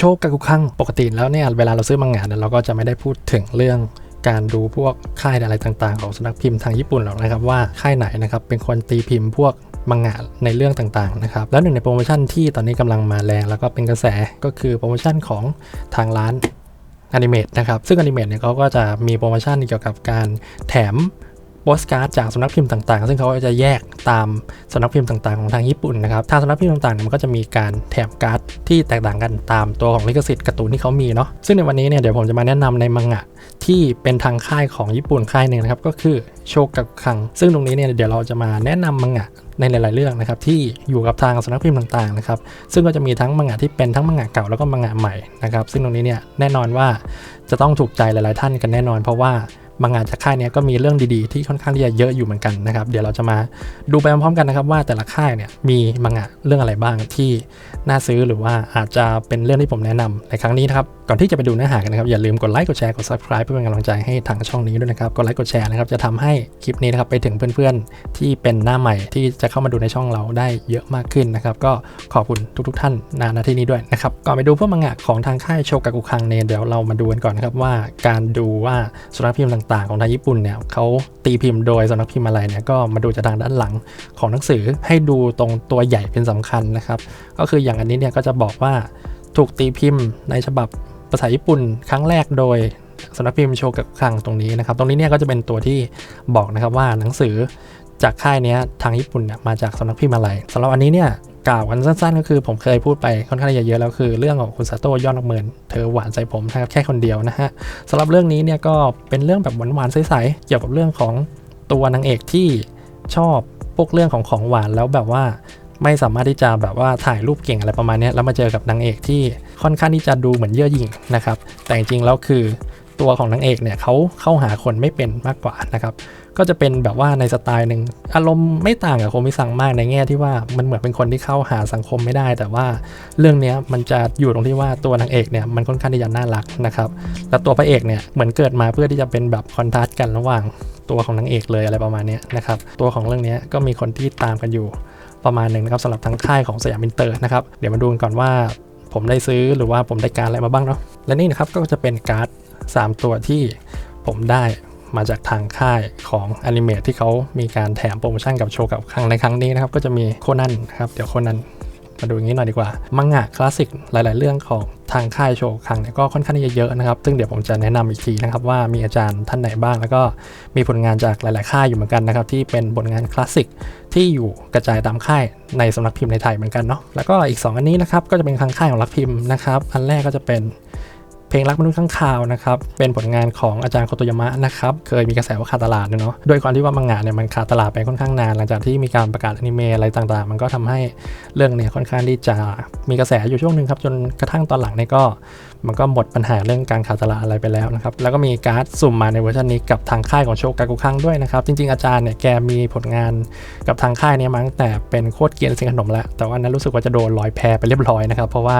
โชคกักุคังปกติแล้วเนี่ยเวลาเราซื้อมังงะเนี่ยเราก็จะไม่ได้พูดถึงเรื่องการดูพวกค่ายอะไรต่างๆ ของสนักพิมพ์ทางญี่ปุ่นหรอกนะครับว่าค่ายไหนนะครับเป็นคนตีพิมพ์พวกมังงะในเรื่องต่างๆนะครับแล้วหนึ่งในโปรโมชั่นที่ตอนนี้กำลังมาแรงแล้วก็เป็นกระแสก็คือโปรโมชั่นของทางร้านอนิเมตนะครับซึ่งอนิเมตเนี่ยเขาก็จะมีโปรโมชั่นเกี่ยวกับการแถม สการ์ดจากสำนักพิมพ์ต่างๆ ซึ่งเขาจะแยกตามสำนักพิมพ์ต่างๆของทางญี่ปุ่นนะครับทางสำนักพิมพ์ต่างๆเนี่ยมันก็จะมีการแถมการ์ดที่แตกต่างกันตามตัวของลิขสิทธิ์การ์ตูนที่เขามีเนาะซึ่งในวันนี้เนี่ยเดี๋ยวผมจะมาแนะนำในมังงะที่เป็นทางค่ายของญี่ปุ่นค่ายหนึ่งนะครับก็คือโชกักคัง ซึ่งตรงนี้เนี่ยเดี๋ยวเราจะมาแนะนำมังงะในหลาย ๆ เรื่องนะครับที่อยู่กับทางสำนักพิมพ์ต่างๆนะครับซึ่งก็จะมีทั้งมังงะที่เป็นทั้งมังงะเก่าแล้วก็มังงะใหม่นะครับซึ่งตรงนี้เนี่ยแน่นอนว่าจะต้องถูกใจหลาย ๆ ท่านกันแน่นอน เพราะว่า บางงะจากค่ายนี้ก็มีเรื่องดีๆที่ค่อนข้างที่จะเยอะอยู่เหมือนกันนะครับ เดี๋ยวเราจะมาดูไปพร้อมๆกันนะครับ ว่าแต่ละค่ายเนี่ยมีมังงะเรื่องอะไรบ้างที่น่าซื้อหรือว่าอาจจะเป็นเรื่องที่ผมแนะนำในครั้งนี้นะครับ ก่อนที่จะไปดูเนื้อหากันนะครับ อย่าลืมกดไลค์กดแชร์กด subscribe เพื่อเป็นกำลังใจให้ทางช่องนี้ด้วยนะครับกดไลค์กดแชร์นะครับจะทำให้คลิปนี้นะครับไปถึงเพื่อนๆ ที่เป็นหน้าใหม่ที่จะเข้ามาดูในช่องเราได้เยอะมากขึ้นนะครับ ก็ขอบคุณทุกๆ ท่านนานาที่นี้ด้วยนะครับก่อนไปดูพวกมังงะของทางค่ายโชกากุคังเนี่ยเดี๋ยวเรามาดูกันก่อนนะครับว่าการดูว่าสำนักพิมพ์ต่างๆ ของทางญี่ปุ่นเนี่ยเขาตีพิมพ์โดยสำนักพิมพ์อะไรเนี่ยก็มาดูจากทางด้านหลังของหนังสือให้ดูตรงตัวใหญ่เป็นสำคัญนะครับก็คืออย่างอันนี้เนี่ยก็จะบอกว่าถูกตีพิมพ์ในฉบับ ภาษาญี่ปุ่นครั้งแรกโดยสำนักพิมพ์โชกักคังตรงนี้นะครับ ตรงนี้เนี่ยก็จะเป็นตัวที่บอกนะครับว่าหนังสือจากค่ายนี้ทางญี่ปุ่นเนี่ยมาจากสำนักพิมพ์อะไรสำหรับอันนี้เนี่ยกล่าวกันสั้นๆ ก็คือผมเคยพูดไปค่อนข้างเยอะๆแล้วคือเรื่องของคุณซาโต้ยอดนักเมินเธอหวานใส่ผมนะครับแค่คนเดียวนะฮะสำหรับเรื่องนี้เนี่ยก็เป็นเรื่องแบบหวานๆใสๆเกี่ยวกับเรื่องของตัวนางเอกที่ชอบพวกเรื่องของของหวานแล้วแบบว่า ไม่สามารถที่จะแบบว่าถ่ายรูปเก่งอะไรประมาณนี้แล้วมาเจอกับนางเอกที่ค่อนข้างที่จะดูเหมือนเย่อหยิ่งนะครับ แต่จริงๆแล้วคือตัวของนางเอกเนี่ยเขาเข้าหาคนไม่เป็นมากกว่านะครับ ก็จะเป็นแบบว่าในสไตล์หนึ่งอารมณ์ไม่ต่างกับโคมิซังมากในแง่ที่ว่ามันเหมือนเป็นคนที่เข้าหาสังคมไม่ได้ แต่ว่าเรื่องนี้มันจะอยู่ตรงที่ว่าตัวนางเอกเนี่ยมันค่อนข้างที่จะน่ารักนะครับแล้วตัวพระเอกเนี่ยเหมือนเกิดมาเพื่อที่จะเป็นแบบคอนทราสต์กันระหว่างตัวของนางเอกเลยอะไรประมาณนี้นะครับตัวของเรื่องนี้ก็มีคนที่ตามกันอยู่ ประมาณหนึ่งนะครับสำหรับทั้งค่ายของสยามอินเตอร์นะครับเดี๋ยวมาดูกันก่อนว่าผมได้ซื้อหรือว่าผมได้การอะไรมาบ้างเนาะและนี่นะครับก็จะเป็นการ์ด 3 ตัวที่ผมได้มาจากทางค่ายของอนิเมะที่เขามีการแถมโปรโมชั่นกับโชว์กับครั้งในครั้งนี้นะครับก็จะมีโคนันครับเดี๋ยวโคนัน มาดูอย่างนี้หน่อยดีกว่ามังงะคลาสสิกหลาย ๆ เรื่องของทางค่ายโชว์ครั้งเนี่ยก็ค่อนข้างที่จะเยอะนะครับ ซึ่งเดี๋ยวผมจะแนะนำอีกทีนะครับว่ามีอาจารย์ท่านไหนบ้าง แล้วก็มีผลงานจากหลาย ๆ ค่ายอยู่เหมือนกันนะครับที่เป็นผลงานคลาสสิกที่อยู่กระจายตามค่ายในสำนักพิมพ์ในไทยเหมือนกันเนาะแล้วก็อีก 2 อันนี้นะครับก็จะเป็นทางค่ายของรักพิมพ์นะครับอันแรกก็จะเป็น เพลงรักมนุษย์ข้างคาวนะครับ เป็นผลงานของอาจารย์โคโตยามะนะครับ เคยมีกระแสว่าขาดตลาดเนาะโดยความที่ว่ามังงะเนี่ยมันขาดตลาดไปค่อนข้างนาน หลังจากที่มีการประกาศอนิเมะอะไรต่างๆ มันก็ทำให้เรื่องเนี่ยค่อนข้างที่จะมีกระแสอยู่ช่วงหนึ่งครับจนกระทั่งตอนหลังเนี่ยก็มันก็หมดปัญหาเรื่องการขาดตลาดอะไรไปแล้วนะครับ แล้วก็มีการ์ดสุ่มมาในเวอร์ชันนี้กับทางค่ายของโชกากุคังด้วยนะครับ จริงๆอาจารย์เนี่ยแกมีผลงานกับทางค่ายเนี่ยมาตั้งแต่เป็นโคตรเกียนเสียงขนมแล้ว แต่ว่านั้นรู้สึกว่าจะโดนลอยแพไปเรียบร้อยนะครับ เพราะว่า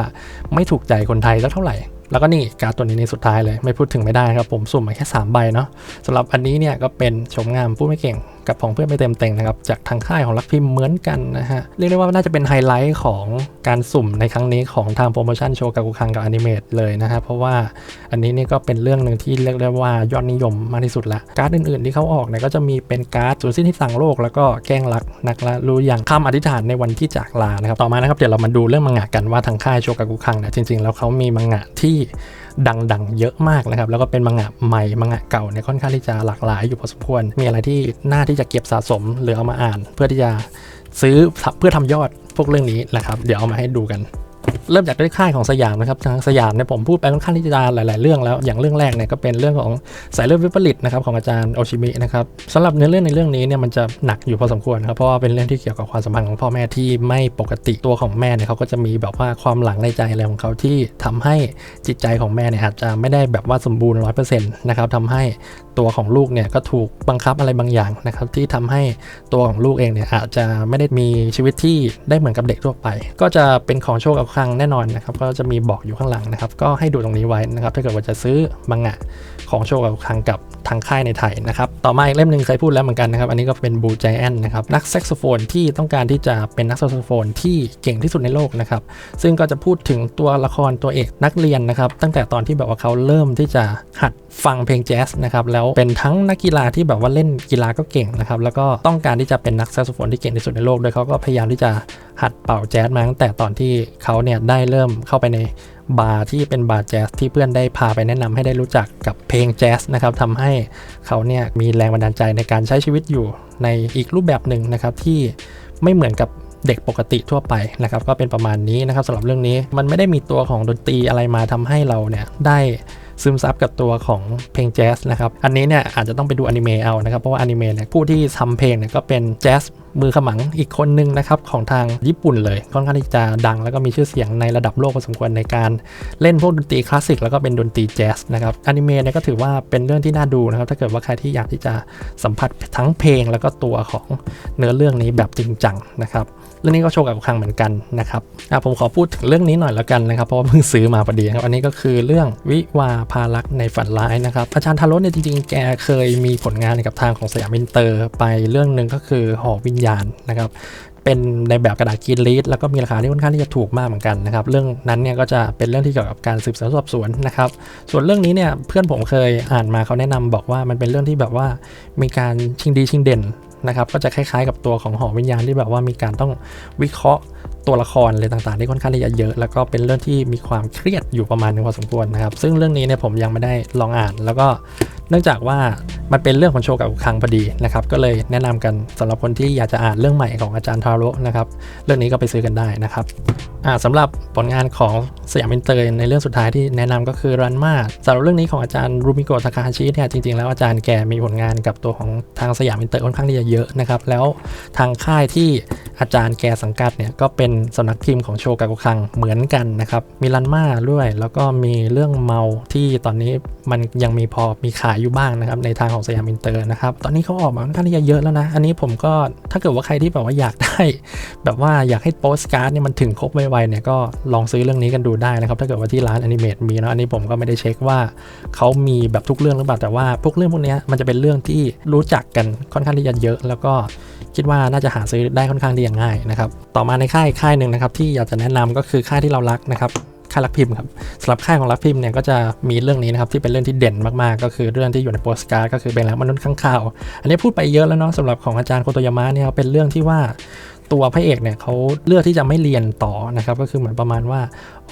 ไม่ถูกใจคนไทยสักเท่าไหร่ แล้วก็นี่การ์ดตัวนี้ในสุดท้ายเลย ไม่พูดถึงไม่ได้ครับผมสุ่มมาแค่ 3 ใบเนาะสำหรับอันนี้เนี่ยก็เป็นชมงามผู้ไม่เก่ง กับของเพื่อนไม่เต็มเต็งนะครับจากทางค่ายของรักพิมพ์เหมือนกันนะฮะเรียกได้ว่าน่าจะเป็นไฮไลท์ของการสุ่มในครั้งนี้ของทางโปรโมชั่นโชว์กากุคังกับอนิเมตเลยนะฮะเพราะว่าอันนี้นี่ก็เป็นเรื่องหนึ่งที่เรียกได้ว่ายอดนิยมมากที่สุดละการ์ดอื่นๆ ที่เขาออกเนี่ยก็จะมีเป็นการ์ดสูญสิ้นที่ต่งโลกแล้วก็แกล้งรักนักละรู้อย่างคำอธิษฐานในวันที่จากลานะครับต่อมานะครับเดี๋ยวเรามาดูเรื่องมังงะกันว่าทางค่ายโชกากุคังเนี่ยจริงๆ แล้วเขามีมังงะที่ดังๆ เยอะมากนะครับแล้วก็เป็นมังงะใหม่มังงะเก่าเนี่ยค่อนข้างที่จะหลากหลายอยู่พอสมควรมีอะไรที่น่าที่จะเก็บสะสมหรือเอามาอ่าน เพื่อที่จะซื้อเพื่อทำยอดพวกเรื่องนี้นะครับ เดี๋ยวเอามาให้ดูกันเริ่มจากด้วยค่ายของสยามนะครับทางสยามเนี่ยผมพูดไปค่อนข้างที่จะหลาย ๆ เรื่องแล้ว อย่างเรื่องแรกเนี่ยก็เป็นเรื่องของสายเลือดวิปริตนะครับของอาจารย์โอชิมินะครับสำหรับเนื้อเรื่องในเรื่องนี้เนี่ยมันจะหนักอยู่พอสมควรครับเพราะว่าเป็นเรื่องที่เกี่ยวกับความสัมพันธ์ของพ่อแม่ที่ไม่ปกติตัวของแม่เนี่ยเขาก็จะมีแบบว่าความหลังในใจอะไรของเขาที่ทำให้จิตใจของแม่เนี่ยอาจจะไม่ได้แบบว่าสมบูรณ์ร้อยเปอร์เซ็นต์นะครับทำให้ ตัวของลูกเนี่ยก็ถูกบังคับอะไรบางอย่างนะครับที่ทำให้ตัวของลูกเองเนี่ยอาจจะไม่ได้มีชีวิตที่ได้เหมือนกับเด็กทั่วไป ก็จะเป็นของโชคกับครั้งแน่นอนนะครับก็จะมีบอกอยู่ข้างหลังนะครับก็ให้ดูตรงนี้ไว้นะครับถ้าเกิดว่าจะซื้อมังงะของโชคกักุคังกับทางค่ายในไทยนะครับต่อมาอีกเล่มหนึ่งเคยพูดแล้วเหมือนกันนะครับอันนี้ก็เป็นบูจแอนนะครับนักแซกโซโฟนที่ต้องการที่จะเป็นนักแซกโซโฟนที่เก่งที่สุดในโลกนะครับซึ่งก็จะพูดถึงตัวละครตัวเอกนักเรียนนะครับตั้งแต่ตอนที่แบบว่าเขาเริ่มที่จะหัด ฟังเพลงแจ๊สนะครับแล้วเป็นทั้งนักกีฬาที่แบบว่าเล่นกีฬาก็เก่งนะครับแล้วก็ต้องการที่จะเป็นนักแซกโซโฟนที่เก่งที่สุดในโลกโดยเขาก็พยายามที่จะหัดเป่าแจ๊สมาตั้งแต่ตอนที่เขาเนี่ยได้เริ่มเข้าไปในบาร์ที่เป็นบาร์แจ๊สที่เพื่อนได้พาไปแนะนำให้ได้รู้จักกับเพลงแจ๊สนะครับทำให้เขาเนี่ยมีแรงบันดาลใจในการใช้ชีวิตอยู่ในอีกรูปแบบหนึ่งนะครับที่ไม่เหมือนกับเด็กปกติทั่วไปนะครับก็เป็นประมาณนี้นะครับสำหรับเรื่องนี้มันไม่ได้มีตัวของดนตรีอะไรมาทำให้เราเนี่ยได้ ซึมซับกับตัวของเพลงแจ๊สนะครับ อันนี้เนี่ยอาจจะต้องไปดูอนิเมะเอานะครับ เพราะว่าอนิเมะเนี่ยผู้ที่ทำเพลงเนี่ยก็เป็นแจ๊สมือขมังอีกคนนึงนะครับของทางญี่ปุ่นเลยค่อนข้างที่จะดัง แล้วก็มีชื่อเสียงในระดับโลกพอสมควรในการเล่นพวกดนตรีคลาสสิกแล้วก็เป็นดนตรีแจ๊สนะครับอนิเมะเนี่ยก็ถือว่าเป็นเรื่องที่น่าดูนะครับถ้าเกิดว่าใครที่อยากที่จะสัมผัสทั้งเพลงแล้วก็ตัวของเนื้อเรื่องนี้แบบจริงจังนะครับเรื่องนี้ก็โชว์กับครั้งเหมือนกันนะครับผมขอพูดถึงเรื่องนี้หน่อยแล้วกันนะครับ เพราะว่าเพิ่งซื้อมาพอดีครับ อันนี้ก็คือเรื่องวิวาพารักในฝันร้ายนะครับ อาจารย์ทาร่เนี่ยจริงๆ แกเคยมีผลงานกับทางของสยามอินเตอร์ ไปเรื่องหนึ่งก็คือหอวิญญาณนะครับเป็นในแบบกระดาษกรีนลีดแล้วก็มีราคาที่ค่อนข้างที่จะถูกมากเหมือนกันนะครับเรื่องนั้นเนี่ยก็จะเป็นเรื่องที่เกี่ยวกับการสืบสวนสอบสวนนะครับส่วนเรื่องนี้เนี่ยเพื่อนผมเคยอ่านมาเขาแนะนำบอกว่ามันเป็นเรื่องที่แบบว่ามีการชิงดีชิงเด่นนะครับก็จะคล้ายๆกับตัวของหอวิญญาณที่แบบว่ามีการต้องวิเคราะห์ตัวละครอะไรต่างๆที่ค่อนข้างที่จะเยอะ แล้วก็เป็นเรื่องที่มีความเครียดอยู่ประมาณนึงพอสมควรนะครับ ซึ่งเรื่องนี้เนี่ยผมยังไม่ได้ลองอ่าน แล้วก็เนื่องจากว่ามันเป็นเรื่องของโชว์กับคังพอดีนะครับ ก็เลยแนะนำกันสำหรับคนที่อยากจะอ่านเรื่องใหม่ของอาจารย์ทาโร่นะครับ เรื่องนี้ก็ไปซื้อกันได้นะครับอ่าสำหรับผลงานของสยามอินเตอร์ในเรื่องสุดท้ายที่แนะนำก็คือรันมาสำหรับเรื่องนี้ของอาจารย์รูมิโกะทาคาฮาชิเนี่ยจริงๆแล้วอาจารย์แกมีผลงานกับตัวของทางสยามอินเตอร์ค่อนข้างที่จะเยอะนะครับแล้วทางค่ายที่อาจารย์แกสังกัดเนี่ยก็เป็นสำนักพิมพ์ของโชกากุคังเหมือนกันนะครับ มีรันมาด้วย แล้วก็มีเรื่องเมาที่ตอนนี้มันยังมีพอมีขายอยู่บ้างนะครับในทางของสยามอินเตอร์นะครับ ตอนนี้เขาออกมาค่อนข้างที่จะเยอะแล้วนะ อันนี้ผมก็ถ้าเกิดว่าใครที่แบบว่าอยากได้ แบบว่าอยากให้โปสการ์ดเนี่ยมันถึงครบไวๆเนี่ยก็ลองซื้อเรื่องนี้กันดูได้นะครับถ้าเกิดว่าที่ร้านอนิเมตมีนะอันนี้ผมก็ไม่ได้เช็คว่าเขามีแบบทุกเรื่องหรือเปล่าแต่ว่าพวกเรื่องพวกนี้มันจะเป็นเรื่องที่รู้จักกันค่อนข้างที่จะเยอะ แล้วก็ คิดว่าน่าจะหาซื้อได้ค่อนข้างที่จะง่ายนะครับ ต่อมาในค่ายค่ายหนึ่งนะครับที่อยากจะแนะนำก็คือค่ายที่เรารักนะครับค่ายรักพิมพ์ครับสำหรับค่ายของรักพิมพ์เนี่ยก็จะมีเรื่องนี้นะครับที่เป็นเรื่องที่เด่นมาก ๆ ก็คือเรื่องที่อยู่ในโปสการ์ดก็คือเป็นแล้วมนุษย์ข้างข่าว อันนี้พูดไปเยอะแล้วเนาะสำหรับของอาจารย์โคโตยามะเนี่ยเป็นเรื่องที่ว่า ตัวพระเอกเนี่ยเขาเลือกที่จะไม่เรียนต่อนะครับ ก็คือเหมือนประมาณว่า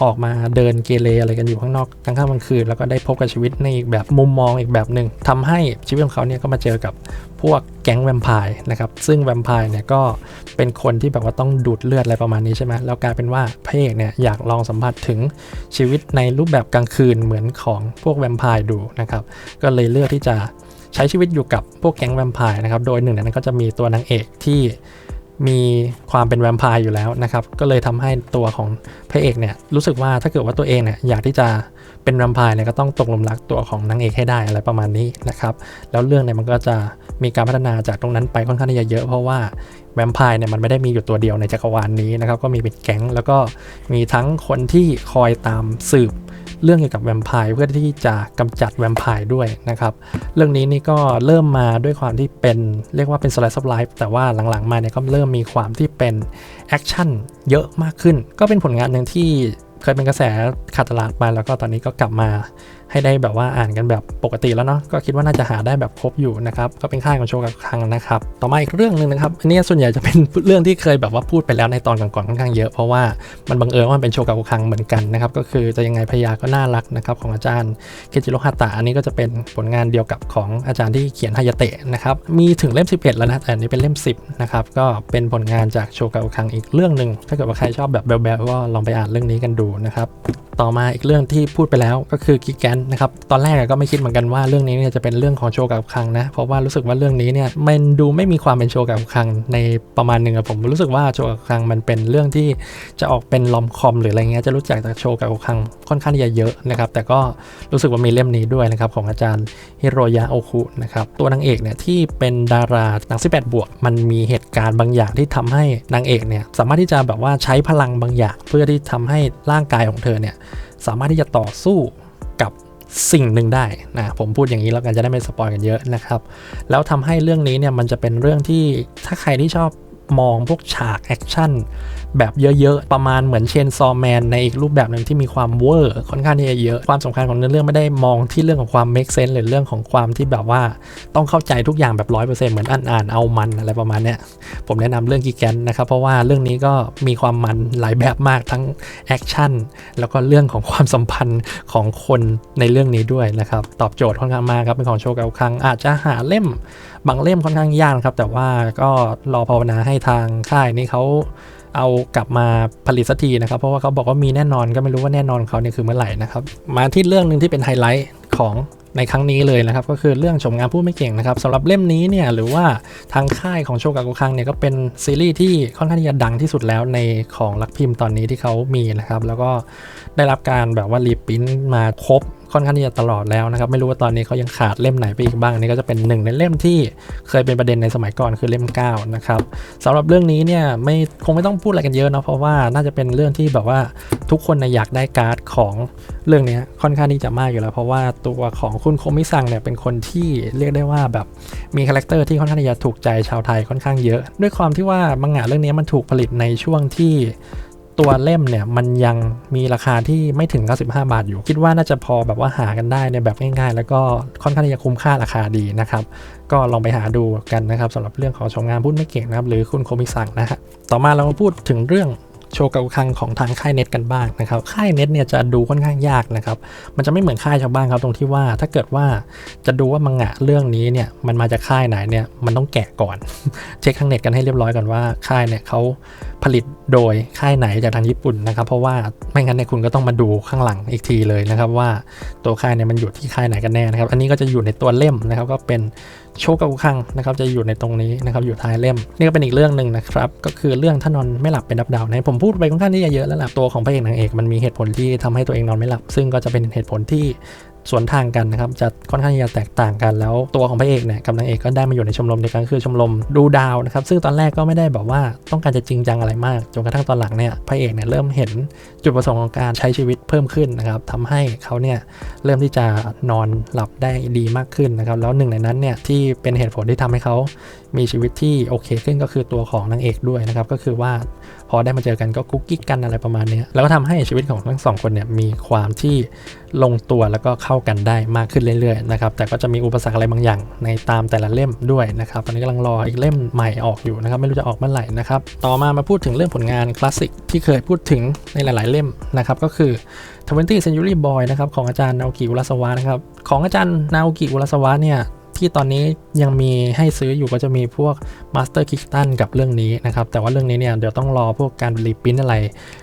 ออกมาเดินเกเรอะไรกันอยู่ข้างนอกกลางค่ำกลางคืน แล้วก็ได้พบกับชีวิตในอีกแบบมุมมองอีกแบบหนึ่งทำให้ชีวิตของเขาเนี่ยก็มาเจอกับพวกแก๊งแวมไพร์นะครับ ซึ่งแวมไพร์เนี่ยก็เป็นคนที่แบบว่าต้องดูดเลือดอะไรประมาณนี้ใช่ไหมแล้วกลายเป็นว่าพระเอกเนี่ยอยากลองสัมผัสถึงชีวิตในรูปแบบกลางคืนเหมือนของพวกแวมไพร์ดูนะครับ ก็เลยเลือกที่จะใช้ชีวิตอยู่กับพวกแก๊งแวมไพร์นะครับ โดยหนึ่งในนั้นก็จะมีตัวนางเอกที่ มีความเป็นแวมไพร์อยู่แล้วนะครับ ก็เลยทำให้ตัวของพระเอกเนี่ยรู้สึกว่าถ้าเกิดว่าตัวเองเนี่ยอยากที่จะเป็นแวมไพร์เนี่ยก็ต้องตกหลุมรักตัวของนางเอกให้ได้อะไรประมาณนี้นะครับ แล้วเรื่องเนี่ยมันก็จะมีการพัฒนาจากตรงนั้นไปค่อนข้างที่จะเยอะเพราะว่าแวมไพร์เนี่ยมันไม่ได้มีอยู่ตัวเดียวในจักรวาลนนี้นะครับ ก็มีเป็นแก๊งแล้วก็มีทั้งคนที่คอยตามสืบ เรื่องเกี่ยวกับแวมไพร์เพื่อที่จะกำจัดแวมไพร์ด้วยนะครับ เรื่องนี้นี่ก็เริ่มมาด้วยความที่เป็นเรียกว่าเป็น slice of life แต่ว่าหลังๆมาเนี่ยก็เริ่มมีความที่เป็นแอคชั่นเยอะมากขึ้น ก็เป็นผลงานหนึ่งที่เคยเป็นกระแสขาดตลาดไปแล้วก็ตอนนี้ก็กลับมาให้ได้แบบว่าอ่านกันแบบปกติแล้วเนาะก็คิดว่าน่าจะหาได้แบบครบอยู่นะครับก็เป็นค่ายของโชกับคังนะครับต่อมาอีกเรื่องหนึ่งนะครับอันนี้ส่วนใหญ่จะเป็นเรื่องที่เคยแบบว่าพูดไปแล้วในตอนก่อนๆค่อนข้างเยอะเพราะว่ามันบังเอิญว่ามันเป็นโชกับคังเหมือนกันนะครับก็คือจะยังไงพยาก็น่ารักนะครับของอาจารย์เคจิโรฮาตะอันนี้ก็จะเป็นผลงานเดียวกับของอาจารย์ที่เขียนฮายาเตะนะครับมีถึงเล่ม 11 แล้วนะแต่อันนี้เป็นเล่ม 10นะครับก็เป็นผลงานจากโชกับคังอีกเรื่องหนึ่งถ้าเกิดว่าใครชอบแบบแบลๆก็ลองไปอ่านเรื่องนี้กันดูนะครับต่อมาอีกเรื่องที่พูดไปแล้วก็คือกิแกนนะครับ ตอนแรกก็ไม่คิดเหมือนกันว่าเรื่องนี้เนี่ยจะเป็นเรื่องของโชกับคังนะ เพราะว่ารู้สึกว่าเรื่องนี้เนี่ยมันดูไม่มีความเป็นโชกับคังในประมาณหนึ่งอะผมรู้สึกว่าโชกับคังมันเป็นเรื่องที่จะออกเป็นลอมคอมหรืออะไรเงี้ยจะรู้จักจากโชกับคังค่อนข้างที่จะเยอะนะครับ แต่ก็รู้สึกว่ามีเล่มนี้ด้วยนะครับของอาจารย์ฮิโรยะโอคุนะครับตัวนางเอกเนี่ยที่เป็นดาราหนัง 18 บวก มันมีเหตุการณ์บางอย่างที่ทำให้นางเอกเนี่ยสามารถที่จะแบบว่าใช้พลังบางอย่าง เพื่อที่ทำให้ร่างกายของเธอเนี่ยสามารถที่จะต่อสู้ สิ่งหนึ่งได้นะผมพูดอย่างนี้แล้วกันจะได้ไม่สปอยกันเยอะนะครับ แล้วทำให้เรื่องนี้เนี่ยมันจะเป็นเรื่องที่ถ้าใครที่ชอบมองพวกฉากแอคชั่น แบบเยอะๆ ประมาณเหมือนเชนซอแมนในอีกรูปแบบหนึ่งที่มีความเวอร์ค่อนข้างที่จะเยอะ ความสำคัญของเนื้อเรื่องไม่ได้มองที่เรื่องของความ make sense หรือเรื่องของความที่แบบว่าต้องเข้าใจทุกอย่างแบบร้อยเปอร์เซ็นต์เหมือนอ่านอ่านเอามันอะไรประมาณเนี้ยผมแนะนำเรื่องกีแกนนะครับเพราะว่าเรื่องนี้ก็มีความมันหลายแบบมากทั้งแอคชั่นแล้วก็เรื่องของความสัมพันธ์ของคนในเรื่องนี้ด้วยนะครับตอบโจทย์ค่อนข้างมากครับเป็นของโชว์เกาคัง อาจจะหาเล่มบางเล่มค่อนข้างยากครับแต่ว่าก็รอภาวนาให้ทางค่ายนี้เขา เอากลับมาผลิตสักทีนะครับ เพราะว่าเขาบอกว่ามีแน่นอนก็ไม่รู้ว่าแน่นอนเขาเนี่ยคือเมื่อไหร่นะครับ มาที่เรื่องหนึ่งที่เป็นไฮไลท์ของในครั้งนี้เลยนะครับ ก็คือเรื่องชมงานผู้ไม่เก่งนะครับสำหรับเล่มนี้เนี่ยหรือว่าทางค่ายของโชกากุคังเนี่ยก็เป็นซีรีส์ที่ค่อนข้างที่จะดังที่สุดแล้วในของลักพิมพ์ตอนนี้ที่เขามีนะครับ แล้วก็ได้รับการแบบว่ารีพิมพ์มาครบ ค่อนข้างที่จะตลอดแล้วนะครับ ไม่รู้ว่าตอนนี้เขายังขาดเล่มไหนไปอีกบ้างนี่ก็จะเป็นหนึ่งในเล่มที่เคยเป็นประเด็นในสมัยก่อนคือเล่ม9นะครับสำหรับเรื่องนี้เนี่ยไม่คงไม่ต้องพูดอะไรกันเยอะนะเพราะว่าน่าจะเป็นเรื่องที่แบบว่าทุกคนนะอยากได้การ์ดของเรื่องนี้ค่อนข้างที่จะมากอยู่แล้ว เพราะว่าตัวของคุณโคมิซังเนี่ยเป็นคนที่เรียกได้ว่าแบบมีคาแรคเตอร์ที่ค่อนข้างที่จะถูกใจชาวไทยค่อนข้างเยอะ ด้วยความที่ว่ามังงะเรื่องนี้มันถูกผลิตในช่วงที่ ตัวเล่มเนี่ยมันยังมีราคาที่ไม่ถึง 95 บาทอยู่ คิดว่าน่าจะพอแบบว่าหากันได้ในแบบง่ายๆ แล้วก็ค่อนข้างที่จะคุ้มค่าราคาดีนะครับ ก็ลองไปหาดูกันนะครับสำหรับเรื่องของชมงานพูดไม่เก่งนะครับ หรือคุณโคมิสังนะฮะต่อมาเรามาพูดถึงเรื่อง โชว์กาคังของทางค่ายเน็ตกันบ้างนะครับ ค่ายเน็ตเนี่ยจะดูค่อนข้างยากนะครับ มันจะไม่เหมือนค่ายชาวบ้านครับตรงที่ว่า ถ้าเกิดว่าจะดูว่ามังงะเรื่องนี้เนี่ยมันมาจากค่ายไหนเนี่ยมันต้องแกะก่อน เช็คทางเน็ตกันให้เรียบร้อยก่อนว่าค่ายเนี่ยเขาผลิตโดยค่ายไหนจากทางญี่ปุ่นนะครับ เพราะว่าไม่งั้นเนี่ยคุณก็ต้องมาดูข้างหลังอีกทีเลยนะครับ ว่าตัวค่ายเนี่ยมันอยู่ที่ค่ายไหนกันแน่นะครับ อันนี้ก็จะอยู่ในตัวเล่มนะครับ ก็เป็น โชกากุคังนะครับจะอยู่ในตรงนี้นะครับอยู่ท้ายเล่ม นี่ก็เป็นอีกเรื่องหนึ่งนะครับก็คือเรื่องถ้านอนไม่หลับเป็นดับดาวนะผมพูดไปค่อนข้างที่จะเยอะแล้วแหละตัวของพระเอกนางเอกมันมีเหตุผลที่ทำให้ตัวเองนอนไม่หลับ ซึ่งก็จะเป็นเหตุผลที่ สวนทางกันนะครับจะค่อนข้างจะแตกต่างกันแล้วตัวของพระเอกเนี่ยกับนางเอกก็ได้มาอยู่ในชมรมเดียวกันคือชมรมดูดาวนะครับซึ่งตอนแรกก็ไม่ได้แบบว่าต้องการจะจริงจังอะไรมากจนกระทั่งตอนหลังเนี่ยพระเอกเนี่ยเริ่มเห็นจุดประสงค์ของการใช้ชีวิตเพิ่มขึ้นนะครับทำให้เขาเนี่ยเริ่มที่จะนอนหลับได้ดีมากขึ้นนะครับแล้วหนึ่งในนั้นเนี่ยที่เป็นเหตุผลที่ทำให้เขามีชีวิตที่โอเคขึ้นก็คือตัวของนางเอกด้วยนะครับก็คือว่า พอได้มาเจอกันก็กุ๊กกิ๊กกันอะไรประมาณนี้แล้วก็ทำให้ชีวิตของทั้งสองคนเนี่ยมีความที่ลงตัวแล้วก็เข้ากันได้มากขึ้นเรื่อยๆนะครับแต่ก็จะมีอุปสรรคอะไรบางอย่างในตามแต่ละเล่มด้วยนะครับตอนนี้กำลังรออีกเล่มใหม่ออกอยู่นะครับไม่รู้จะออกเมื่อไหร่นะครับต่อมามาพูดถึงเรื่องผลงานคลาสสิกที่เคยพูดถึงในหลายๆเล่มนะครับก็คือ20 Century Boy นะครับของอาจารย์นาโอกิอุรัสวะนะครับของอาจารย์นาโอกิอุรัสวะเนี่ย ที่ตอนนี้ยังมีให้ซื้ออยู่ก็จะมีพวก Master k i c k t a n กับเรื่องนี้นะครับ แต่ว่าเรื่องนี้เนี่ยเดี๋ยวต้องรอพวกการรีพิมพ์อะไร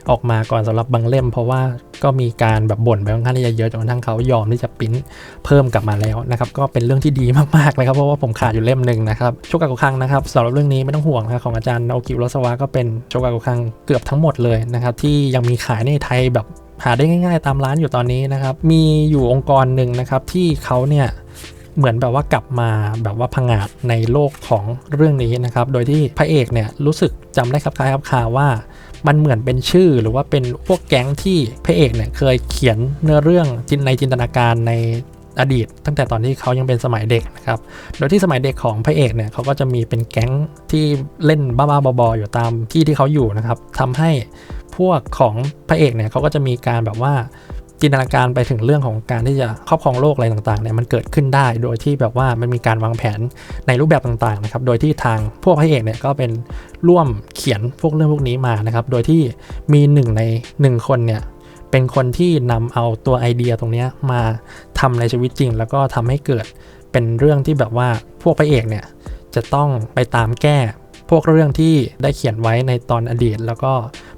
ออกมาก่อนสำหรับบางเล่ม เพราะว่าก็มีการแบบบ่นไปค่อนข้างที่จะเยอะจนกระทั่งเขายอมที่จะพิมพ์เพิ่มกลับมาแล้วนะครับ ก็เป็นเรื่องที่ดีมากๆเลยครับเพราะว่าผมขาดอยู่เล่มหนึ่งนะครับโชกากุคังนะครับสำหรับเรื่องนี้ไม่ต้องห่วงนะของอาจารย์นาโอกิโรสวะก็เป็นโชกากุคังเกือบทั้งหมดเลยนะครับที่ยังมีขายในไทยแบบหาได้ง่าย ๆ ตามร้านอยู่ตอนนี้นะครับ มีอยู่องค์กรหนึ่งนะครับที่เขาเนี่ย เหมือนแบบว่ากลับมาแบบว่าพังอาจในโลกของเรื่องนี้นะครับ โดยที่พระเอกเนี่ยรู้สึกจำได้ครับคล้ายครับคาว่ามันเหมือนเป็นชื่อหรือว่าเป็นพวกแก๊งที่พระเอกเนี่ยเคยเขียนเนื้อเรื่องจินในจินตนาการในอดีต ตั้งแต่ตอนที่เขายังเป็นสมัยเด็กนะครับ โดยที่สมัยเด็กของพระเอกเนี่ยเขาก็จะมีเป็นแก๊งที่เล่นบ้าๆบอๆอยู่ตามที่ที่เขาอยู่นะครับทำให้พวกของพระเอกเนี่ยเขาก็จะมีการแบบว่า จินตนาการไปถึงเรื่องของการที่จะครอบครองโลกอะไรต่างๆเนี่ยมันเกิดขึ้นได้โดยที่แบบว่ามันมีการวางแผนในรูปแบบต่างๆนะครับโดยที่ทางพวกพระเอกเนี่ยก็เป็นร่วมเขียนพวกเรื่องพวกนี้มานะครับโดยที่มีหนึ่งในหนึ่งคนเนี่ยเป็นคนที่นำเอาตัวไอเดียตรงนี้มาทำในชีวิตจริง แล้วก็ทำให้เกิดเป็นเรื่องที่แบบว่าพวกพระเอกเนี่ยจะต้องไปตามแก้พวกเรื่องที่ได้เขียนไว้ในตอนอดีต แล้วก็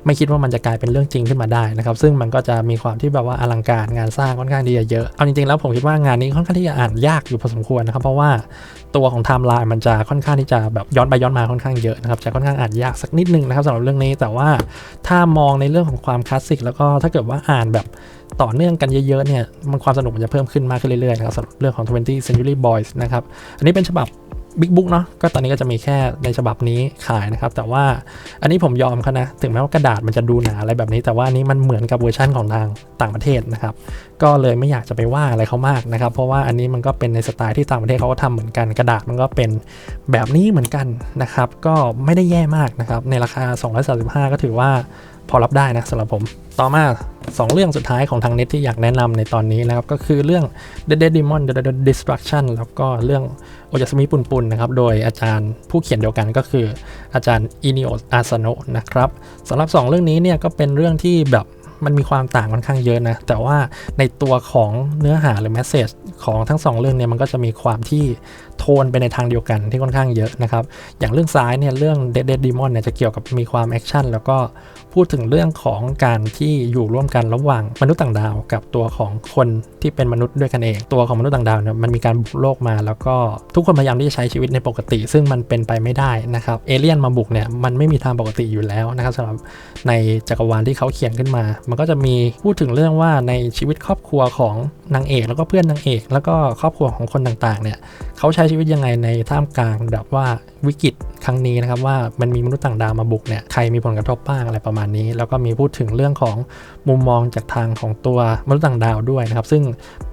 ไม่คิดว่ามันจะกลายเป็นเรื่องจริงขึ้นมาได้นะครับซึ่งมันก็จะมีความที่แบบว่าอลังการงานสร้างค่อนข้างที่จะเยอะเอาจริงๆแล้วผมคิดว่างานนี้ค่อนข้างที่จะอ่านยากอยู่พอสมควรนะครับเพราะว่าตัวของไทม์ไลน์มันจะค่อนข้างที่จะแบบย้อนไปย้อนมาค่อนข้างเยอะนะครับจะค่อนข้างอ่านยากสักนิดนึงนะครับสำหรับเรื่องนี้แต่ว่าถ้ามองในเรื่องของความคลาสสิกแล้วก็ถ้าเกิดว่าอ่านแบบต่อเนื่องกันเยอะๆเนี่ยมันความสนุกมันจะเพิ่มขึ้นมากขึ้นเรื่อยๆนะครับสำหรับเรื่องของ 20 Century Boys นะครับอันนี้เป็นฉบับ บิ๊กบุ๊กเนาะก็ตอนนี้ก็จะมีแค่ในฉบับนี้ขายนะครับ แต่ว่าอันนี้ผมยอมเขานะ ถึงแม้ว่ากระดาษมันจะดูหนาอะไรแบบนี้ แต่ว่านนี้มันเหมือนกับเวอร์ชั่นของทางต่างประเทศนะครับ ก็เลยไม่อยากจะไปว่าอะไรเขามากนะครับ เพราะว่าอันนี้มันก็เป็นในสไตล์ที่ต่างประเทศเขาก็ทำเหมือนกัน กระดาษมันก็เป็นแบบนี้เหมือนกันนะครับ ก็ไม่ได้แย่มากนะครับ ในราคา 235 ก็ถือว่า พอรับได้นะสำหรับผม ต่อมา 2 เรื่องสุดท้ายของทางเน็ตที่อยากแนะนำในตอนนี้นะครับ ก็คือเรื่อง The Dead Demon The destruction แล้วก็เรื่องโอยาสมิปุนปุนนะครับ โดยอาจารย์ผู้เขียนเดียวกันก็คืออาจารย์อินิโออาซโนะนะครับสำหรับ 2 เรื่องนี้เนี่ยก็เป็นเรื่องที่แบบมันมีความต่างค่อนข้างเยอะนะ แต่ว่าในตัวของเนื้อหาหรือแมสเซจของทั้ง 2 เรื่องเนี่ยมันก็จะมีความที่โทนไปในทางเดียวกันที่ค่อนข้างเยอะนะครับ อย่างเรื่องซ้ายเนี่ยเรื่อง Dead Dead Demon เนี่ยจะเกี่ยวกับมีความแอคชั่นแล้วก็ พูดถึงเรื่องของการที่อยู่ร่วมกันระหว่างมนุษย์ต่างดาว กับตัวของคนที่เป็นมนุษย์ด้วยกันเอง ตัวของมนุษย์ต่างดาวเนี่ยมันมีการบุกโลกมาแล้วก็ทุกคนพยายามที่จะใช้ชีวิตในปกติ ซึ่งมันเป็นไปไม่ได้นะครับเอเลี่ยนมาบุกเนี่ยมันไม่มีทางปกติอยู่แล้วนะครับสำหรับในจักรวาลที่เขาเขียนขึ้นมา มันก็จะมีพูดถึงเรื่องว่าในชีวิตครอบครัวของนางเอกแล้วก็เพื่อนนางเอก แล้วก็ครอบครัวของคนต่างๆเนี่ยเขาใช้ชีวิตยังไงในท่ามกลางแบบว่า วิกฤตครั้งนี้นะครับว่ามันมีมนุษย์ต่างดาวมาบุกเนี่ยใครมีผลกระทบบ้างอะไรประมาณนี้ แล้วก็มีพูดถึงเรื่องของมุมมองจากทางของตัวมนุษย์ต่างดาวด้วยนะครับ ซึ่ง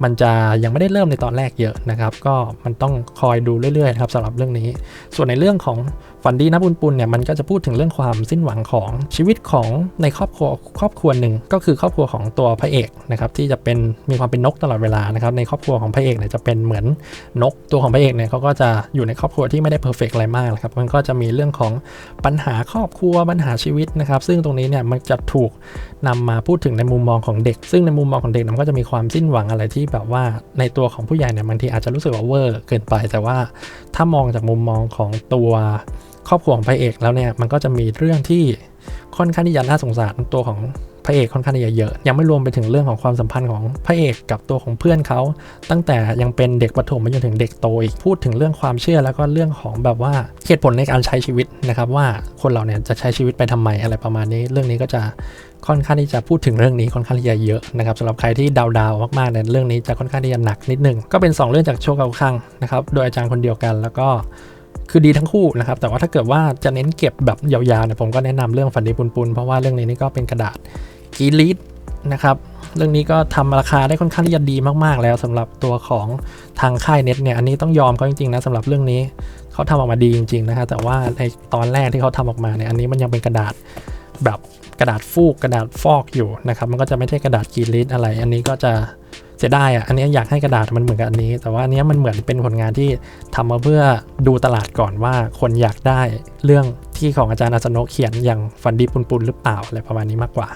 มันจะยังไม่ได้เริ่มในตอนแรกเยอะนะครับ ก็มันต้องคอยดูเรื่อยๆครับสำหรับเรื่องนี้ ส่วนในเรื่องของ ฝันดีนะปุนปุนเนี่ยมันก็จะพูดถึงเรื่องความสิ้นหวังของชีวิตของในครอบครัวครอบครัวหนึ่งก็คือครอบครัวของตัวพระเอกนะครับที่จะเป็นมีความเป็นนกตลอดเวลานะครับในครอบครัวของพระเอกเนี่ยจะเป็นเหมือนนกตัวของพระเอกเนี่ยเขาก็จะอยู่ในครอบครัวที่ไม่ได้เพอร์เฟกอะไรมากนะครับมันก็จะมีเรื่องของปัญหาครอบครัวปัญหาชีวิตนะครับซึ่งตรงนี้เนี่ยมันจะถูกนำมาพูดถึงในมุมมองของเด็ก ซึ่งในมุมมองของเด็กมันก็จะมีความสิ้นหวังอะไรที่แบบว่าในตัวของผู้ใหญ่เนี่ยบางทีอาจจะรู้สึกว่าเวอร์เกินไป แต่ว่าถ้ามองจากมุมมองของตัวครอบครัวของพระเอกแล้วเนี่ยมันก็จะมีเรื่องที่ค่อนข้างที่จะน่าสงสารตัวของ พระเอกค่อนข้างจะเยอะ ยังไม่รวมไปถึงเรื่องของความสัมพันธ์ของพระเอกกับตัวของเพื่อนเขา ตั้งแต่ยังเป็นเด็กประถมไปจนถึงเด็กโตอีกพูดถึงเรื่องความเชื่อแล้วก็เรื่องของแบบว่าเหตุผลในการใช้ชีวิตนะครับว่าคนเราเนี่ยจะใช้ชีวิตไปทำไมอะไรประมาณนี้ เรื่องนี้ก็จะค่อนข้างที่จะพูดถึงเรื่องนี้ค่อนข้างที่จะเยอะนะครับสำหรับใครที่ดาวๆมากๆในเรื่องนี้จะค่อนข้างที่จะหนักนิดนึงก็เป็น 2 เรื่องจากโชคเอาคังนะครับโดยอาจารย์คนเดียวกันแล้วก็ คือดีทั้งคู่นะครับ แต่ว่าถ้าเกิดว่าจะเน้นเก็บแบบยาวๆเนี่ยผมก็แนะนำเรื่องฝันดีปุนๆ เพราะว่าเรื่องนี้นี่ก็เป็นกระดาษกีลิดนะครับ เรื่องนี้ก็ทำราคาได้ค่อนข้างที่จะดีมากๆ แล้วสำหรับตัวของทางค่ายเน็ตเนี่ย อันนี้ต้องยอมเขาจริงๆนะสำหรับเรื่องนี้เขาทำออกมาดีจริงๆนะฮะแต่ว่าในตอนแรกที่เขาทำออกมาเนี่ย อันนี้มันยังเป็นกระดาษแบบกระดาษฟูกกระดาษฟอกอยู่นะครับ มันก็จะไม่ใช่กระดาษกีลิดอะไร อันนี้ก็จะ สียดายอะอันนี้อยากให้กระดาษมันเหมือนกับอันนี้ แต่ว่าอันนี้มันเหมือนเป็นผลงานที่ทำมาเพื่อดูตลาดก่อนว่าคนอยากได้เรื่องที่ของอาจารย์อาสโนะเขียนอย่างฟันดีปุนปุนหรือเปล่าอะไรประมาณนี้มากกว่า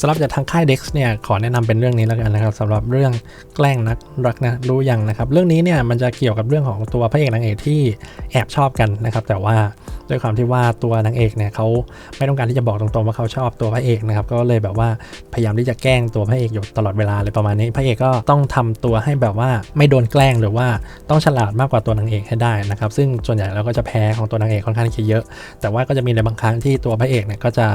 สำหรับจากทางค่าย Dex เนี่ยขอแนะนำเป็นเรื่องนี้แล้วกันนะครับสำหรับเรื่องแกล้งนักรักนะรู้ยังนะครับ เรื่องนี้เนี่ยมันจะเกี่ยวกับเรื่องของตัวพระเอกนางเอกที่แอบชอบกันนะครับ แต่ว่าด้วยความที่ว่าตัวนางเอกเนี่ยเขาไม่ต้องการที่จะบอกตรงๆว่าเขาชอบตัวพระเอกนะครับก็เลยแบบว่าพยายามที่จะแกล้งตัวพระเอกอยู่ตลอดเวลาเลยประมาณนี้ พระเอกก็ต้องทำตัวให้แบบว่าไม่โดนแกล้งหรือว่าต้องฉลาดมากกว่าตัวนางเอกให้ได้นะครับซึ่งส่วนใหญ่เราก็จะแพ้ของตัวนางเอกค่อนข้างที่เยอะ แต่ว่าก็จะมีในบางครั้งที่ตัวพระเอกเนี่ยก็จะ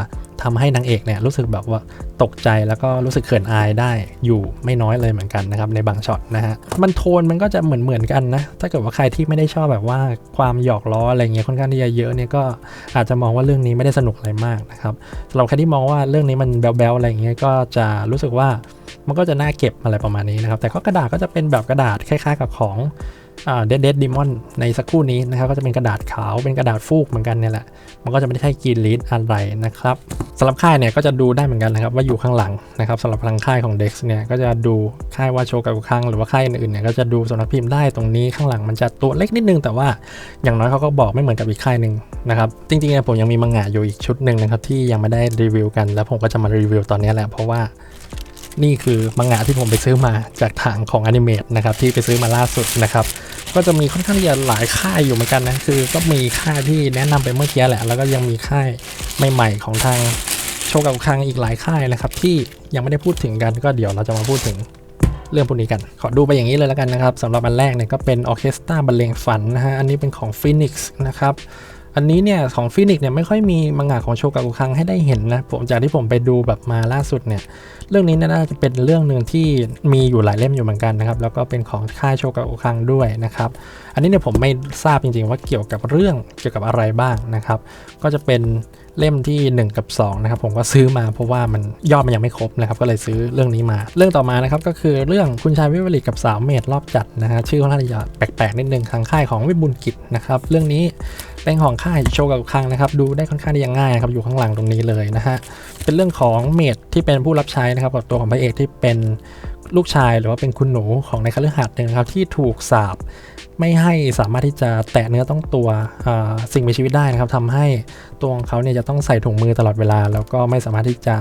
ทำให้นางเอกเนี่ยรู้สึกแบบว่าตกใจแล้วก็รู้สึกเขินอายได้อยู่ไม่น้อยเลยเหมือนกันนะครับในบางช็อตนะฮะมันโทนมันก็จะเหมือนเหมือนกันนะถ้าเกิดว่าใครที่ไม่ได้ชอบแบบว่าความหยอกล้ออะไรเงี้ยค่อนข้างที่จะเยอะนี้ก็อาจจะมองว่าเรื่องนี้ไม่ได้สนุกอะไรมากนะครับสำหรับใครที่มองว่าเรื่องนี้มันแบลๆอะไรเงี้ยก็จะรู้สึกว่ามันก็จะน่าเก็บอะไรประมาณนี้นะครับ แต่ก็กระดาษก็จะเป็นแบบกระดาษคล้ายๆกับของ เดดเดดดิมอนในสักครู่นี้นะครับก็จะเป็นกระดาษขาวเป็นกระดาษฟูกเหมือนกันเนี่ยแหละ มันก็จะไม่ได้ใช่กีนลีดอะไรนะครับสำหรับค่ายเนี่ยก็จะดูได้เหมือนกันนะครับว่าอยู่ข้างหลังนะครับสำหรับทางค่ายของ Dex เนี่ยก็จะดูค่ายว่าโชกักุคังหรือว่าค่ายอื่นๆเนี่ยก็จะดูสำนักพิมพ์ได้ตรงนี้ข้างหลังมันจะตัวเล็กนิดนึง แต่ว่าอย่างน้อยเขาก็บอกไม่เหมือนกับอีกค่ายหนึ่งนะครับจริงๆเนี่ยผมยังมีมังงะอยู่อีกชุดหนึ่งนะครับที่ยังไม่ได้รีวิวกันแล้วผมก็จะมารีวิวตอนนี้แหละเพราะว่านี่คือมังงะที่ผมไปซื้อมาจากทางของอนิเมตนะครับที่ไปซื้อมาล่าสุดนะครับ ก็จะมีค่อนข้างที่จะหลายค่ายอยู่เหมือนกันนะ คือก็มีค่ายที่แนะนำไปเมื่อกี้แหละ แล้วก็ยังมีค่ายใหม่ๆของทางโชว์กับคังอีกหลายค่ายนะครับ ที่ยังไม่ได้พูดถึงกันก็เดี๋ยวเราจะมาพูดถึงเรื่องพวกนี้กัน ขอดูไปอย่างนี้เลยแล้วกันนะครับสำหรับอันแรกเนี่ยก็เป็นออเคสตราบรรเลงฝันนะฮะ อันนี้เป็นของฟินิกส์นะครับ อันนี้เนี่ยของฟินิกเนี่ยไม่ค่อยมีมังงะของโชกากุคังให้ได้เห็นนะผมจากที่ผมไปดูแบบมาล่าสุดเนี่ยเรื่องนี้น่าจะเป็นเรื่องหนึ่งที่มีอยู่หลายเล่มอยู่เหมือนกันนะครับแล้วก็เป็นของค่ายโชกากุคังด้วยนะครับอันนี้เนี่ยผมไม่ทราบจริงๆว่าเกี่ยวกับเรื่องเกี่ยวกับอะไรบ้างนะครับก็จะเป็นเล่มที่ 1 กับ2นะครับผมก็ซื้อมาเพราะว่ามันยอดมันยังไม่ครบนะครับก็เลยซื้อเรื่องนี้มา เรื่องต่อมานะครับก็คือเรื่องคุณชายวิวลิตกับสาวเมดรอบจัดนะฮะชื่อค่อนข้างจะแปลกๆนิดนึงทางค่ายของวิบุญกิจนะครับเรื่องนี้ เป็นของค่ายโชกับคังนะครับ ดูได้ค่อนข้างที่จะง่ายครับ อยู่ข้างหลังตรงนี้เลยนะฮะ เป็นเรื่องของเมดที่เป็นผู้รับใช้นะครับกับตัวของพระเอกที่เป็นลูกชายหรือว่าเป็นคุณหนูของในคฤหาสน์หนึ่งครับ ที่ถูกสาบไม่ให้สามารถที่จะแตะเนื้อต้องตัวสิ่งมีชีวิตได้นะครับทำให้ตัวของเขาเนี่ยจะต้องใส่ถุงมือตลอดเวลา แล้วก็ไม่สามารถที่จะ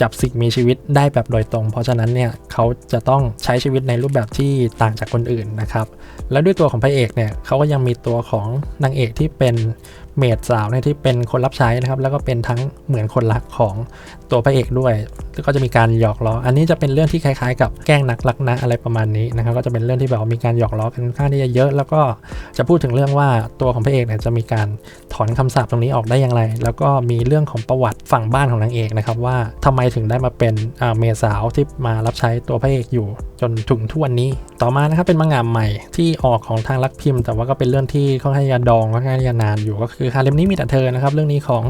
จับสิ่งมีชีวิตได้แบบโดยตรง เพราะฉะนั้นเนี่ยเขาจะต้องใช้ชีวิตในรูปแบบที่ต่างจากคนอื่นนะครับ และด้วยตัวของพระเอกเนี่ยเขาก็ยังมีตัวของนางเอกที่เป็น เมดสาวเนี่ยที่เป็นคนรับใช้นะครับ แล้วก็เป็นทั้งเหมือนคนรักของตัวพระเอกด้วยก็จะมีการหยอกล้อ อันนี้จะเป็นเรื่องที่คล้ายๆ กับแกล้งนักรักนะอะไรประมาณนี้นะครับ ก็จะเป็นเรื่องที่แบบมีการหยอกล้อกันค่อนข้างที่จะเยอะ แล้วก็จะพูดถึงเรื่องว่าตัวของพระเอกเนี่ยจะมีการถอนคำสาปตรงนี้ออกได้อย่างไร แล้วก็มีเรื่องของประวัติฝั่งบ้านของนางเอกนะครับว่าทำไมถึงได้มาเป็นเมสาวที่มารับใช้ตัวพระเอกอยู่จนถึงทุกวันนี้ ต่อมานะครับเป็นมังงะใหม่ที่ออกของทางรักพิมพ์ แต่ว่าก็เป็นเรื่องที่ค่อนข้างจะดองค่อนข้างจะนานอยู่ก็คือคาเลมนี้มีแต่เธอนะครับ เรื่องนี้ของ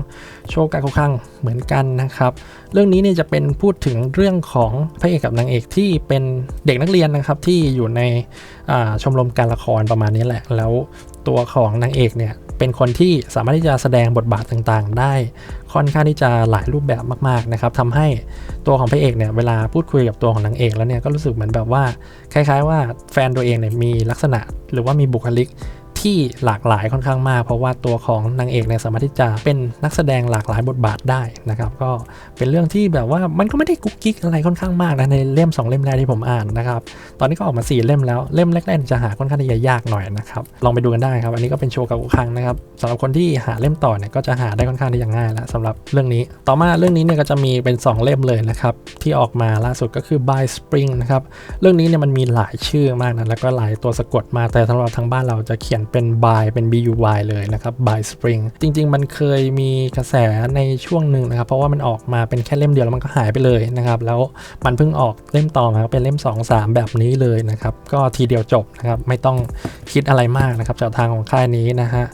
โชกาคุคังเหมือนกันนะครับ เรื่องนี้เนี่ยจะเป็นพูดถึงเรื่องของพระเอกกับนางเอกที่เป็นเด็กนักเรียนนะครับที่อยู่ในชมรมการละครประมาณนี้แหละ แล้วตัวของนางเอกเนี่ยเป็นคนที่สามารถที่จะแสดงบทบาทต่างๆ ได้ค่อนข้างที่จะหลายรูปแบบมากๆนะครับทำให้ตัวของพระเอกเนี่ยเวลาพูดคุยกับตัวของนางเอกแล้วเนี่ยก็รู้สึกเหมือนแบบว่าคล้าย ๆ ว่าแฟนตัวเองเนี่ยมีลักษณะหรือว่ามีบุคลิก ที่หลากหลายค่อนข้างมาก เพราะว่าตัวของนางเอกเนี่ยสามารถที่จะเป็นนักแสดงหลากหลายบทบาทได้นะครับ ก็เป็นเรื่องที่แบบว่ามันก็ไม่ได้กุ๊กกิ๊กอะไรค่อนข้างมากนะในเล่ม 2 เล่มแรกที่ผมอ่านนะครับ ตอนนี้ก็ออกมา 4 เล่มแล้วเล่มแรกๆจะหาค่อนข้างที่จะยากหน่อยนะครับลองไปดูกันได้ครับ อันนี้ก็เป็นโชว์กับอุคังนะครับสำหรับคนที่หาเล่มต่อเนี่ยก็จะหาได้ค่อนข้างที่จะง่ายแล้วสำหรับเรื่องนี้ ต่อมาเรื่องนี้เนี่ยก็จะมีเป็น 2 เล่มเลยนะครับที่ออกมาล่าสุดก็คือ by spring นะครับเรื่องนี้เนี่ยมันมีหลายชื่อมากนะแล้วก็หลายตัวสะกดมาแต่สำหรับทางบ้านเราจะเขียนเป็น by เป็น BUY เลยนะครับ by Spring จริง ๆ มันเคยมีกระแสในช่วงหนึ่งนะครับ เพราะว่ามันออกมาเป็นแค่เล่มเดียวแล้วมันก็หายไปเลยนะครับ แล้วมันเพิ่งออกเล่มต่อมาเป็นเล่ม 2 3 แบบนี้เลยนะครับ ก็ทีเดียวจบนะครับ ไม่ต้องคิดอะไรมากนะครับจากทางของค่ายนี้นะฮะ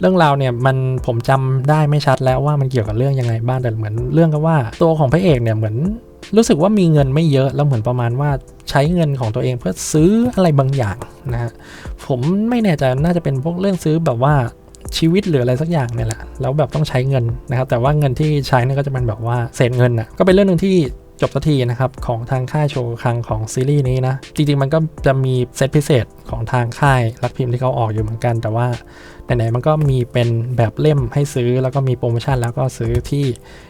เรื่องราวเนี่ยมันผมจำได้ไม่ชัดแล้วว่ามันเกี่ยวกับเรื่องยังไงบ้างแต่เหมือนเรื่องก็ว่าตัวของพระเอกเนี่ยเหมือน รู้สึกว่ามีเงินไม่เยอะแล้วเหมือนประมาณว่าใช้เงินของตัวเองเพื่อซื้ออะไรบางอย่างนะฮะผมไม่แน่ใจน่าจะเป็นพวกเรื่องซื้อแบบว่าชีวิตหรืออะไรสักอย่างเนี่ยแหละแล้วแบบต้องใช้เงินนะครับ แต่ว่าเงินที่ใช้นี่ก็จะเป็นแบบว่าเศษเงินอะก็เป็นเรื่องหนึ่งที่จบสักทีนะครับ ของทางค่ายโชว์คังของซีรีส์นี้นะ จริง ๆ มันก็จะมีเซตพิเศษของทางค่ายรักพิมพ์ที่เขาออกอยู่เหมือนกัน แต่ว่า ไหนๆมันก็มีเป็นแบบเล่มให้ซื้อแล้วก็มีโปรโมชั่นแล้วก็ซื้อที่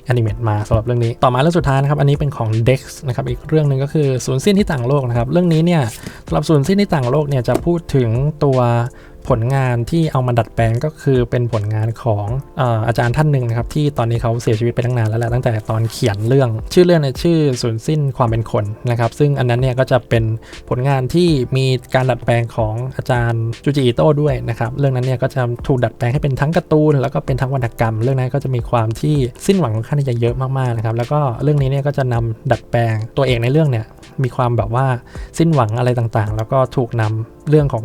แอนิเมตมาสำหรับเรื่องนี้ ต่อมาเรื่องสุดท้ายนะครับ อันนี้เป็นของ Dex นะครับ อีกเรื่องหนึ่งก็คือศูนย์สิ้นที่ต่างโลกนะครับ เรื่องนี้เนี่ยสำหรับศูนย์สิ้นที่ต่างโลกเนี่ยจะพูดถึงตัว ผลงานที่เอามาดัดแปลงก็คือเป็นผลงานของอาจารย์ท่านหนึ่งนะครับ ที่ตอนนี้เขาเสียชีวิตไปตั้งนานแล้วแหละตั้งแต่ตอนเขียนเรื่อง ชื่อเรื่องเนี่ยชื่อสูญสิ้นความเป็นคนนะครับ ซึ่งอันนั้นเนี่ยก็จะเป็นผลงานที่มีการดัดแปลงของอาจารย์จูจิอิโต้ด้วยนะครับ เรื่องนั้นเนี่ยก็จะถูกดัดแปลงให้เป็นทั้งการ์ตูน แล้วก็เป็นทั้งวรรณกรรม เรื่องนั้นก็จะมีความที่สิ้นหวังค่อนข้างที่จะเยอะมากๆนะครับ แล้วก็เรื่องนี้เนี่ยก็จะนำดัดแปลงตัวเองในเรื่องเนี่ยมีความแบบว่าสิ้นหวังอะไรต่างๆ แล้วก็ถูกนำเรื่องของ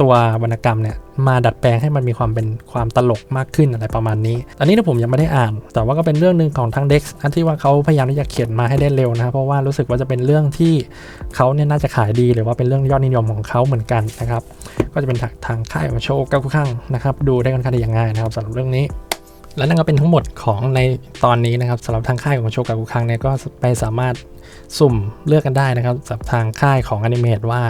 ตัววรรณกรรมเนี่ยมาดัดแปลงให้มันมีความเป็นความตลกมากขึ้นอะไรประมาณนี้ อันนี้นะผมยังไม่ได้อ่าน แต่ว่าก็เป็นเรื่องหนึ่งของทางเด็กอันที่ว่าเขาพยายามที่จะเขียนมาให้ได้เร็วนะครับเพราะว่ารู้สึกว่าจะเป็นเรื่องที่เขาเนี่ยน่าจะขายดีหรือว่าเป็นเรื่องยอดนิยมของเขาเหมือนกันนะครับ ก็จะเป็นทางค่ายของโชว์ก้าข้างนะครับดูได้ค่อนข้างอย่างง่ายนะครับสำหรับเรื่องนี้และนั่นก็เป็นทั้งหมดของในตอนนี้นะครับสำหรับทางค่ายของโชกากุคังเนี่ยก็ไปสามารถสุ่มเลือกกันได้นะครับสำหรับทางค่ายของอนิเมตว่า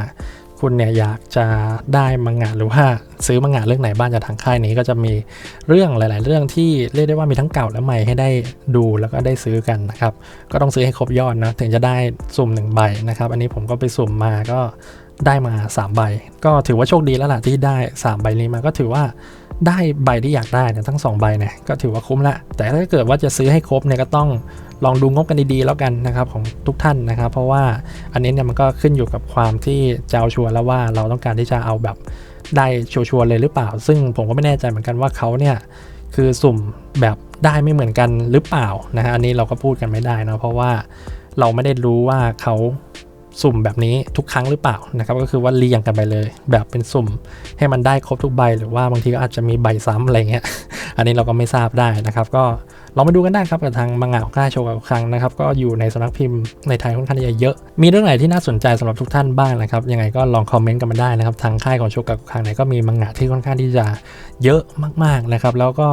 คุณเนี่ยอยากจะได้มังงะหรือว่าซื้อมังงะเรื่องไหนบ้างจากทางค่ายนี้ก็จะมีเรื่องหลาย ๆ เรื่องที่เรียกได้ว่ามีทั้งเก่าและใหม่ให้ได้ดูแล้วก็ได้ซื้อกันนะครับ ก็ต้องซื้อให้ครบยอดนะถึงจะได้สุ่มหนึ่งใบนะครับ อันนี้ผมก็ไปสุ่มมาก็ได้มา 3 ใบ ก็ถือว่าโชคดีแล้วล่ะที่ได้ 3 ใบนี้มาก็ถือว่า ได้ใบที่อยากได้เนี่ยทั้ง 2 ใบเนี่ยก็ถือว่าคุ้มละแต่ถ้าเกิดว่าจะซื้อให้ครบเนี่ยก็ต้องลองดูงบกันดีๆแล้วกันนะครับของทุกท่านนะครับ เพราะว่าอันนี้เนี่ยมันก็ขึ้นอยู่กับความที่จะเอาชัวร์แล้วว่าเราต้องการที่จะเอาแบบได้ชัวร์เลยหรือเปล่า ซึ่งผมก็ไม่แน่ใจเหมือนกันว่าเขาเนี่ยคือสุ่มแบบได้ไม่เหมือนกันหรือเปล่านะฮะอันนี้เราก็พูดกันไม่ได้นะเพราะว่าเราไม่ได้รู้ว่าเขา สุ่มแบบนี้ทุกครั้งหรือเปล่านะครับก็คือว่าเรียงกันไปเลย แบบเป็นสุ่มให้มันได้ครบทุกใบ หรือว่าบางทีก็อาจจะมีใบซ้ำอะไรเงี้ยอันนี้เราก็ไม่ทราบได้นะครับ ก็ลองมาดูกันได้ครับกับทางมังงะของค่าโชว์กับครั้งนะครับก็อยู่ในสำนักพิมพ์ในไทยค่อนข้างจะเยอะ มีเรื่องไหนที่น่าสนใจสำหรับทุกท่านบ้างนะครับยังไงก็ลองคอมเมนต์กันมาได้นะครับทางค่ายของโชว์กับครั้งเนี่ยก็มีมังงะที่ค่อนข้างที่จะเยอะมากๆนะครับแล้วก็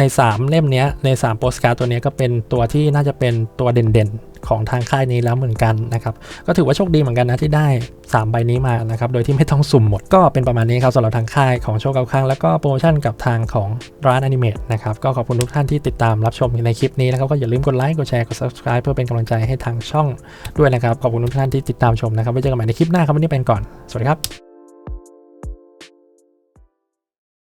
ใน 3 เล่มนี้ใน3โปสการ์ดตัวนี้ก็เป็นตัวที่น่าจะเป็นตัวเด่นๆ ของทางค่ายนี้แล้วเหมือนกันนะครับ ก็ถือว่าโชคดีเหมือนกันนะที่ได้ 3 ใบนี้มานะครับ โดยที่ไม่ต้องสุ่มหมดก็เป็นประมาณนี้ครับสำหรับทางค่ายของโชว์เกาค้าง แล้วก็โปรโมชั่นกับทางของร้านอนิเมะนะครับ ก็ขอบคุณทุกท่านที่ติดตามรับชมในคลิปนี้นะครับก็อย่าลืมกดไลค์กดแชร์กด subscribe เพื่อเป็นกำลังใจให้ทางช่องด้วยนะครับขอบคุณทุกท่านที่ติดตามชมนะครับไว้เจอกันใหม่ในคลิปหน้าครับวันนี้เป็นก่อนสวัสดีครับ